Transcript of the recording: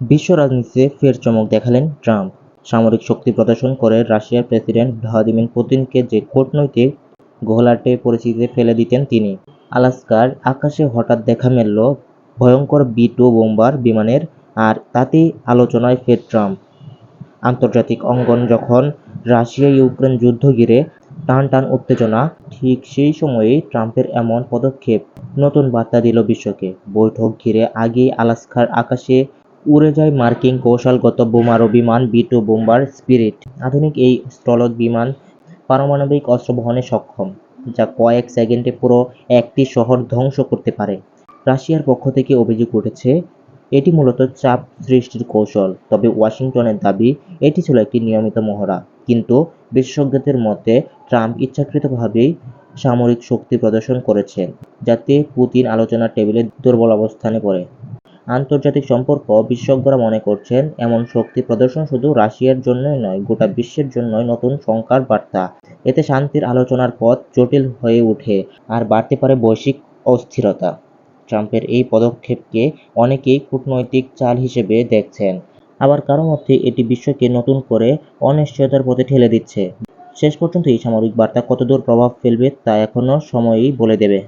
বিশ্ব রাজনীতিতে ফের চমক দেখালেন ট্রাম্প। সামরিক শক্তি প্রদর্শন করে রাশিয়ার প্রেসিডেন্ট ভ্লাদিমির পুতিনকে যে কূটনৈতিক ঘোলাটে পরিস্থিতিতে ফেলে দিতেন তিনি, আলাস্কার আকাশে হঠাৎ দেখা মেলল ভয়ঙ্কর বি টু বোম্বার বিমানের আর তাতেই আলোচনায় ফের ট্রাম্প। আন্তর্জাতিক অঙ্গন যখন রাশিয়া ইউক্রেন যুদ্ধ ঘিরে টান টান উত্তেজনা, ঠিক সেই সময়েই ট্রাম্পের এমন পদক্ষেপ নতুন বার্তা দিল বিশ্বকে। বৈঠক ঘিরে আগেই আলাস্কার আকাশে উড়ে যায় মার্কিন কৌশলগত বোমারু বিমান বি টু বোম্বার স্পিরিট। আধুনিক এই স্থলজ বিমান পারমাণবিক অস্ত্র বহনে সক্ষম, যা কয়েক সেকেন্ডে পুরো একটি শহর ধ্বংস করতে পারে। রাশিয়ার পক্ষ থেকে অভিযোগ উঠেছে, এটি মূলত চাপ সৃষ্টির কৌশল, তবে ওয়াশিংটনের দাবি, এটি ছিল একটি নিয়মিত মহড়া। কিন্তু বিশেষজ্ঞদের মতে, ট্রাম্প ইচ্ছাকৃতভাবেই সামরিক শক্তি প্রদর্শন করেছেন, যাতে পুতিন আলোচনার টেবিলে দুর্বল অবস্থানে পড়ে। আন্তর্জাতিক সম্পর্ক বিশেষজ্ঞরা মনে করছেন, এমন শক্তি প্রদর্শন শুধু রাশিয়ার জন্যই নয়, গোটা বিশ্বের জন্যই নতুন শঙ্কার বার্তা। এতে শান্তির আলোচনার পথ জটিল হয়ে ওঠে আর বাড়তে পারে বৈশ্বিক অস্থিরতা। ট্রাম্পের এই পদক্ষেপকে অনেকেই কূটনৈতিক চাল হিসেবে দেখছেন। আবার কারও মধ্যে এটি বিশ্বকে নতুন করে অনিশ্চয়তার পথে ঠেলে দিচ্ছে। শেষ পর্যন্ত এই সামরিক বার্তা কতদূর প্রভাব ফেলবে তা এখনও সময়ই বলে দেবে।